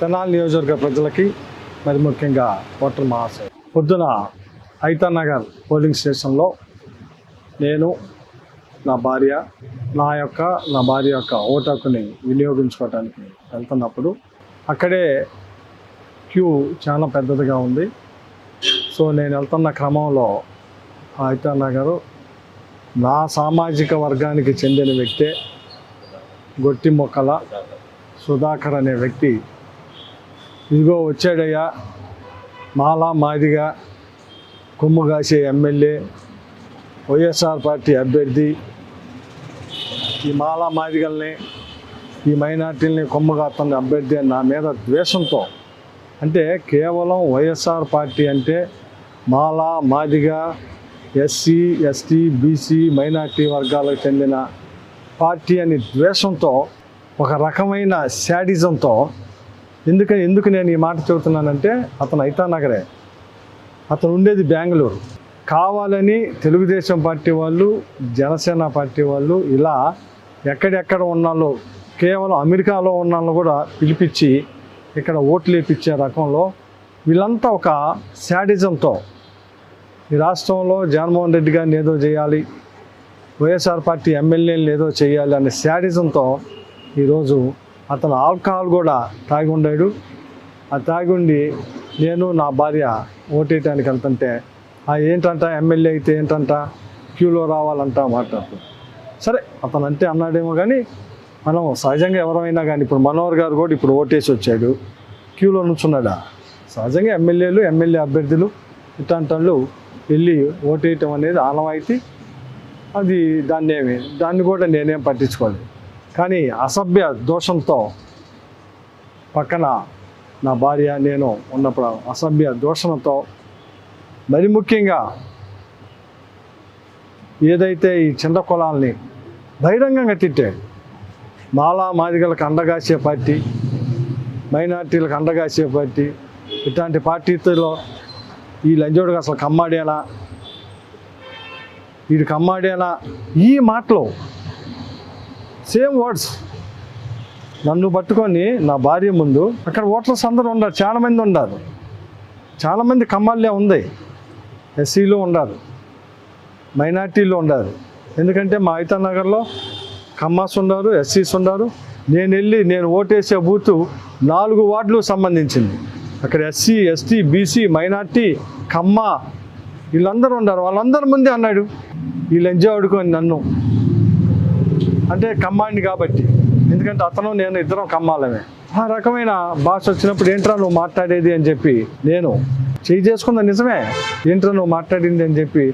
తెనాలి నియోజకవర్గ ప్రజలకి మరి ముఖ్యంగా ఓటర్ మహాశయ. పొద్దున హైతానగర్ పోలింగ్ స్టేషన్లో నేను నా భార్య నా యొక్క నా భార్య యొక్క ఓటు హక్కుని వినియోగించుకోవడానికి వెళ్తున్నప్పుడు అక్కడే క్యూ చాలా పెద్దదిగా ఉంది. సో నేను వెళ్తున్న క్రమంలో హైతానగర్ నా సామాజిక వర్గానికి చెందిన వ్యక్తే గొట్టి మొక్కల సుధాకర్ అనే వ్యక్తి ఇదిగో వచ్చాడయ్యా. మాలా మాదిగా కొమ్ము కాసే ఎమ్మెల్యే వైఎస్ఆర్ పార్టీ అభ్యర్థి. ఈ మాలా మాదిగల్ని ఈ మైనార్టీలని కొమ్ము అభ్యర్థి అని నా మీద ద్వేషంతో. అంటే కేవలం వైఎస్ఆర్ పార్టీ అంటే Mala Madiga SC ST BC minority వర్గాలకు చెందిన పార్టీ అని ద్వేషంతో ఒక రకమైన శాడిజంతో ఎందుకని ఎందుకు నేను ఈ మాట చెబుతున్నానంటే అతను ఐతానగరే. అతను ఉండేది బెంగళూరు. కావాలని తెలుగుదేశం పార్టీ వాళ్ళు జనసేన పార్టీ వాళ్ళు ఇలా ఎక్కడెక్కడ ఉన్నాలో కేవలం అమెరికాలో ఉన్నాళ్ళు కూడా పిలిపించి ఇక్కడ ఓట్లు వేపించే రకంలో వీళ్ళంతా ఒక శాడిజంతో ఈ రాష్ట్రంలో జగన్మోహన్ రెడ్డి గారిని ఏదో చేయాలి వైఎస్ఆర్ పార్టీ ఎమ్మెల్యేలు ఏదో చేయాలి అనే శాడిజంతో ఈరోజు అతను ఆల్కహాల్ కూడా తాగి ఉండాడు. ఆ తాగి ఉండి నేను నా భార్య ఓటేయటానికి వెళ్తుంటే ఆ ఏంటంట? ఎమ్మెల్యే అయితే ఏంటంట? క్యూలో రావాలంట మాట్లాడుతుంది సరే అతను అంటే అన్నాడేమో కానీ మనం సహజంగా ఎవరైనా కానీ ఇప్పుడు మనోహర్ గారు కూడా ఇప్పుడు ఓటేసి వచ్చాడు. క్యూలో నుంచున్నాడా? సహజంగా ఎమ్మెల్యేలు ఎమ్మెల్యే అభ్యర్థులు ఇట్లాంటి వాళ్ళు వెళ్ళి ఓటేయటం అనేది ఆనవాయితీ. అది దాన్ని ఏమి దాన్ని కూడా నేనేం పట్టించుకోలేదు. కానీ అసభ్య దోషంతో పక్కన నా భార్య నేను ఉన్నప్పుడు అసభ్య దోషంతో మరి ముఖ్యంగా ఏదైతే ఈ చిన్న కులాల్ని బహిరంగంగా తిట్టాడు మాలా మాదిగలకు అండగాసే పార్టీ మైనార్టీలకు అండగాసే పార్టీ ఇట్లాంటి పార్టీలో ఈ లంజోడుగా అసలు కమ్మాడేనా? వీడు కమ్మాడేనా? ఈ మాటలు సేమ్ వర్డ్స్ నన్ను పట్టుకొని నా భార్య ముందు. అక్కడ ఓటర్స్ అందరూ ఉన్నారు చాలామంది ఉన్నారు. చాలామంది కమ్మాళ్ళే ఉంది. ఎస్సీలో ఉన్నారు. మైనార్టీలో ఉన్నారు. ఎందుకంటే మా ఐతా నగర్లో కమ్మాస్ ఉన్నారు ఎస్సీస్ ఉన్నారు. నేను వెళ్ళి నేను ఓటేసే బూతు నాలుగు వార్డులు సంబంధించింది. అక్కడ SC ST BC minority Kamma వీళ్ళందరూ ఉన్నారు. వాళ్ళందరి ముందే అన్నాడు. వీళ్ళు ఎంజాయ్ ఆడుకొని నన్ను. అంటే కమ్మాడిని కాబట్టి. ఎందుకంటే అతను నేను ఇద్దరం కమ్మాలమే. ఆ రకమైన భాష వచ్చినప్పుడు ఏంట్రా నువ్వు మాట్లాడేది అని చెప్పి నేను చేయి చేసుకున్న నిజమే? ఏంట్రా నువ్వు మాట్లాడింది అని చెప్పి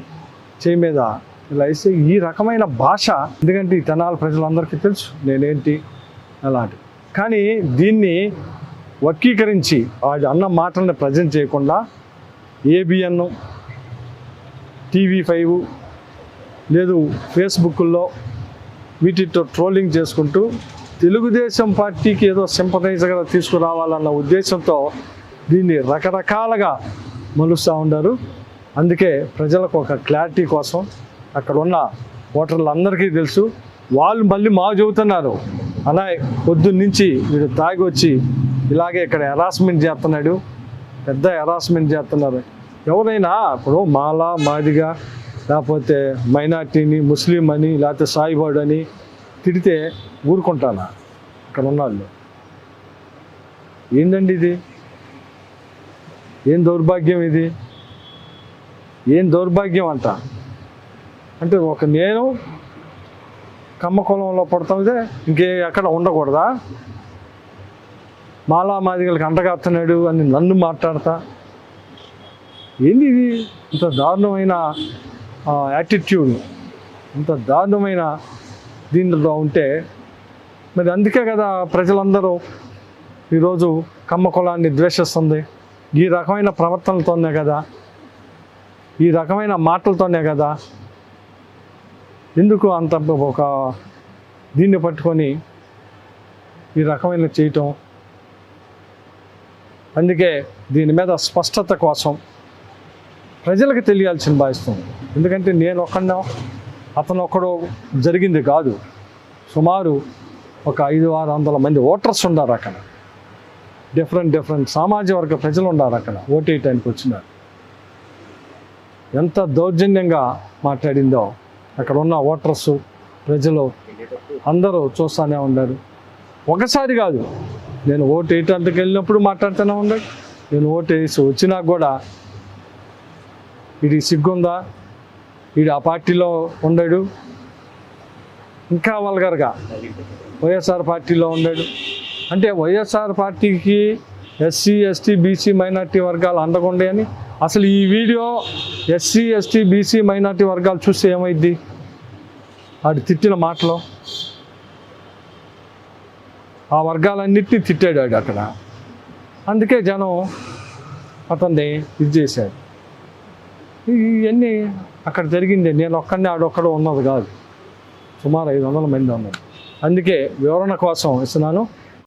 చేయి మీద ఇలా వేస్తే ఈ రకమైన భాష ఎందుకంటే ఈ తెనాల ప్రజలందరికీ తెలుసు నేనేంటి అలాంటి. కానీ దీన్ని వర్గీకరించి అన్న మాటలను ప్రజెంట్ చేయకుండా ఏబిఎన్ టీవీ ఫైవ్ లేదు ఫేస్బుక్లో వీటితో ట్రోలింగ్ చేసుకుంటూ తెలుగుదేశం పార్టీకి ఏదో సింపథైజర్గా తీసుకురావాలన్న ఉద్దేశంతో దీన్ని రకరకాలుగా మలుస్తూ ఉన్నారు. అందుకే ప్రజలకు ఒక క్లారిటీ కోసం అక్కడ ఉన్న ఓటర్లందరికీ తెలుసు వాళ్ళు మళ్ళీ మా చెబుతున్నారు. అలా పొద్దున్న నుంచి వీడు తాగి వచ్చి ఇలాగే ఇక్కడ హెరాస్మెంట్ చేస్తున్నాడు పెద్ద హెరాస్మెంట్ చేస్తున్నారు. ఎవరైనా ఇప్పుడు మాలా మాదిగా లేకపోతే మైనార్టీని ముస్లిం అని లేకపోతే సాయిబాడు అని తిడితే ఊరుకుంటానా? ఇక్కడ ఉన్నవాళ్ళు. ఏందండి ఇది? ఏం దౌర్భాగ్యం ఇది? ఏం దౌర్భాగ్యం అంట? అంటే ఒక నేను కమ్మ కులంలో పుడతాదే ఇంకే ఎక్కడ ఉండకూడదా? మాలా మాదిగలకు అంటగాస్తున్నాడు అని నన్ను మాట్లాడతా? ఏంది ఇది? ఇంత దారుణమైన యాటిట్యూడ్ ఇంత దారుణమైన దీనిలో ఉంటే మరి అందుకే కదా ప్రజలందరూ ఈరోజు కమ్మ కులాన్ని ద్వేషిస్తుంది. ఈ రకమైన ప్రవర్తనలతోనే కదా ఈ రకమైన మాటలతోనే కదా ఎందుకు అంత ఒక దీన్ని పట్టుకొని ఈ రకమైన చేయటం? అందుకే దీని మీద స్పష్టత కోసం ప్రజలకు తెలియాల్సిన భావిస్తుంది ఎందుకంటే నేను ఒక్కడో అతను ఒక్కడో జరిగింది కాదు. సుమారు ఒక ఐదు ఆరు వందల మంది ఓటర్స్ ఉన్నారు అక్కడ. డిఫరెంట్ డిఫరెంట్ సామాజిక వర్గ ప్రజలు ఉన్నారు అక్కడ. ఓటేయటానికి వచ్చినారు. ఎంత దౌర్జన్యంగా మాట్లాడిందో అక్కడ ఉన్న ఓటర్స్ ప్రజలు అందరూ చూస్తూనే ఉన్నారు. ఒకసారి కాదు నేను ఓటు వేయటానికి వెళ్ళినప్పుడు మాట్లాడుతూనే ఉన్నాడు. నేను ఓటు వేసి వచ్చినా కూడా ఇది సిగ్గుందా? వీడు ఆ పార్టీలో ఉండడు. ఇంకా వల్గర్గా వైఎస్ఆర్ పార్టీలో ఉండడు. అంటే వైఎస్ఆర్ పార్టీకి ఎస్సీ ఎస్టీ బీసీ మైనార్టీ వర్గాలు అందకుండే అని అసలు ఈ video SC ST BC minority వర్గాలు చూస్తే ఏమైద్ది? వాడు తిట్టిన మాటలు. ఆ వర్గాలన్నింటినీ తిట్టాడు వాడు అక్కడ. అందుకే జనం అతన్ని ఇది చేశాడు ఇవన్నీ అక్కడ జరిగింది. నేను ఒక్కడిని ఆడొక్కడ ఉన్నది కాదు. సుమారు ఐదు వందల మంది ఉన్నారు. అందుకే వివరణ కోసం ఇస్తున్నాను.